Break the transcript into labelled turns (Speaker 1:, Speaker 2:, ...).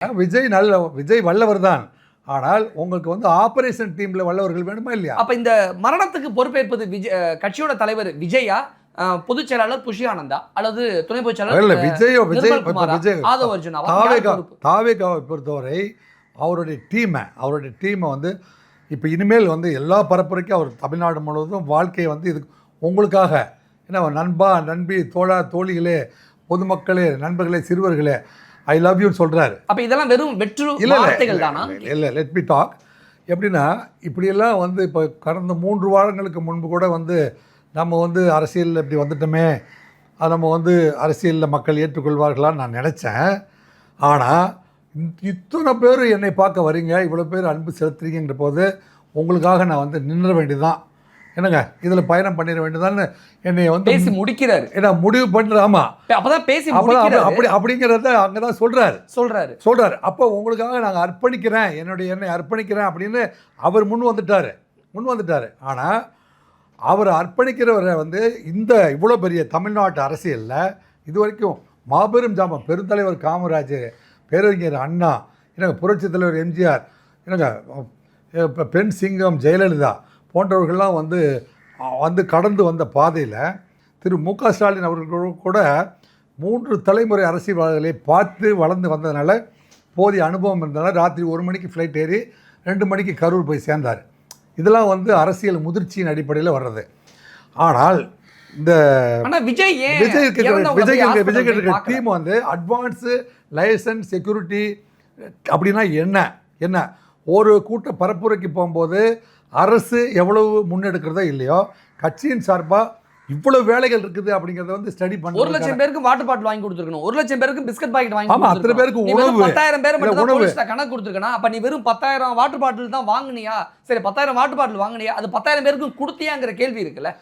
Speaker 1: விஜய் நல்ல விஜய் வல்லவர் தான். ஆனால் உங்களுக்கு வந்து ஆபரேஷன் டீம்ல வல்லவர்கள் வேணுமா இல்லையா?
Speaker 2: அப்ப இந்த மரணத்துக்கு பொறுப்பேற்பது விஜய் கட்சியோட தலைவர் விஜயா பொதுச் செயலாளர் புஷி ஆனந்தா அல்லது துணை பொதுச் செயலாளர்
Speaker 1: விஜயோ விஜய்
Speaker 2: ஆதவ்
Speaker 1: தாவேகா? தாவேகாவை பொறுத்தவரை அவருடைய டீமை அவருடைய டீமை வந்து இப்போ இனிமேல் வந்து எல்லா பரப்புரைக்கும் அவர் தமிழ்நாடு முழுவதும் வாழ்க்கையை வந்து இது உங்களுக்காக. என்ன நண்பா நண்பி தோழா தோழிகளே பொதுமக்களே நண்பர்களே சிறுவர்களே ஐ லவ் யூன்னு சொல்கிறாரு
Speaker 2: அப்ப இதெல்லாம் வெறும் வெற்று
Speaker 1: இல்லை
Speaker 2: வார்த்தைகள் தானா?
Speaker 1: இல்லை இல்லை லெட் மீ டாக் எப்படின்னா இப்படியெல்லாம் வந்து இப்போ கடந்த மூன்று வாரங்களுக்கு முன்பு கூட வந்து நம்ம வந்து அரசியலில் இப்படி வந்துட்டோமே. அது நம்ம வந்து அரசியலில் மக்கள் ஏற்றுக்கொள்வார்களான்னு நான் நினச்சேன். ஆனால் இத்தனை பேர் என்னை பார்க்க வரீங்க இவ்வளோ பேர் அன்பு செலுத்துறீங்கன்ற போது உங்களுக்காக நான் வந்து நின்ற வேண்டியதுதான். என்னங்க இதில் பயணம் பண்ணிட வேண்டியதான்னு என்னை வந்து
Speaker 2: பேசி முடிக்கிறாரு.
Speaker 1: என்ன முடிவு பண்ணுற ஆமாம்
Speaker 2: அப்பதான் பேசி
Speaker 1: அப்படி- அப்படிங்கிறத அங்கே தான் சொல்கிறாரு
Speaker 2: சொல்றாரு.
Speaker 1: சொல்றாரு. அப்போ உங்களுக்காக நாங்கள் அர்ப்பணிக்கிறேன் என்னுடைய என்னை அர்ப்பணிக்கிறேன் அப்படின்னு அவர் முன் வந்துட்டார். முன் வந்துட்டார். ஆனால் அவர் அர்ப்பணிக்கிறவரை வந்து இந்த இவ்வளோ பெரிய தமிழ்நாட்டு அரசியலில் இது வரைக்கும் மாபெரும் ஜாமம். பெருந்தலைவர் காமராஜர் பேரறிஞர் அண்ணா என்னங்க புரட்சித் தலைவர் எம்ஜிஆர் இப்போ பெண் சிங்கம் ஜெயலலிதா போன்றவர்கள்லாம் வந்து வந்து கடந்து வந்த பாதையில் திரு மு க ஸ்டாலின் அவர்கள் கூட மூன்று தலைமுறை அரசியல்வாதிகளை பார்த்து வளர்ந்து வந்ததுனால போதிய அனுபவம் இருந்தனால ராத்திரி ஒரு மணிக்கு ஃப்ளைட் ஏறி ரெண்டு மணிக்கு கரூர் போய் சேர்ந்தார். இதெல்லாம் வந்து அரசியல் முதிர்ச்சியின் அடிப்படையில் வர்றது. ஆனால் இந்த
Speaker 2: விஜய்
Speaker 1: விஜய் விஜய் விஜய் இருக்கிற? டீம் வந்து அட்வான்ஸு லைசன்ஸ் செக்யூரிட்டி அப்படின்னா என்ன? என்ன? ஒரு கூட்ட பரப்புரைக்கு போகும்போது அரசு எவ்வளவு முன்னெடுக்கிறதோ இல்லையோ கட்சியின் சார்பாக இவ்வளவு வேலைகள் இருக்குது அப்படிங்கிறத வந்து ஸ்டடி
Speaker 2: ஒரு
Speaker 1: பண்ண
Speaker 2: லட்சம் பேருக்கு வாட்டர் பாட்டில் வாங்கி கொடுத்துருக்கணும் ஒரு லட்சம் பேருக்கு பிஸ்கட் பாக்கெட் வாங்கி
Speaker 1: ஆமா, அத்தனை. பேருக்கு உணவு.
Speaker 2: பத்தாயிரம் பேர் மட்டும்
Speaker 1: உணவு.
Speaker 2: கணக்கு கொடுத்துருக்கணும் அப்ப நீ வெறும் பத்தாயிரம் வாட்டர் பாட்டில் தான் வாங்குனியா சரி பத்தாயிரம் வாட்டர் பாட்டில் வாங்குனியா அது பத்தாயிரம் பேருக்கு கொடுத்தியாங்கிற கேள்வி இருக்குல்ல